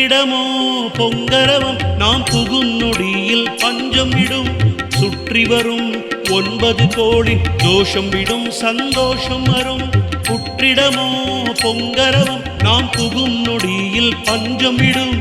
புற்றிடமோ பொங்கரவம் நாம் புகுநொடியில் பஞ்சம் விடும் சுற்றி வரும் ஒன்பது கோடி தோஷம் விடும் சந்தோஷம் வரும் புற்றிடமோ பொங்கரவம் நாம் புகும் நொடியில் பஞ்சம் விடும்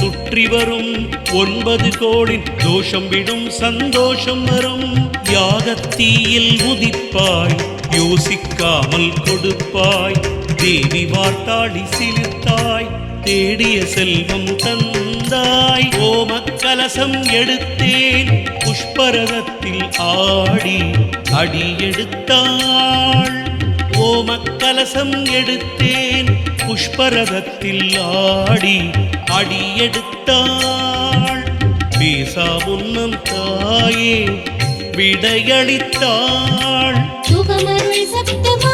சுற்றி வரும் ஒன்பது கோடி தோஷம் விடும் சந்தோஷம் வரும் யாகத்தீயில் உதிப்பாய் யோசிக்காமல் கொடுப்பாய். தேவி வார்த்தாடி சிலிர்த்தாய். தேடிய செல்வம் தந்தாய். ஓமக்கலசம் எடுத்தேன். புஷ்பரதத்தில் ஆடி அடி எடுத்தாள் ஓமக்கலசம் எடுத்தேன். புஷ்பரதத்தில் ஆடி அடி எடுத்தாள் பேசா முன்னம் தாயே விடையளித்தாள். சுகமருள் சப்தமா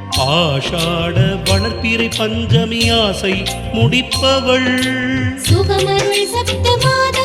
ஆஷாட வளர்ப்பிறை பஞ்சமி ஆசை முடிப்பவள். சுகமருள் சப்த மாதாவே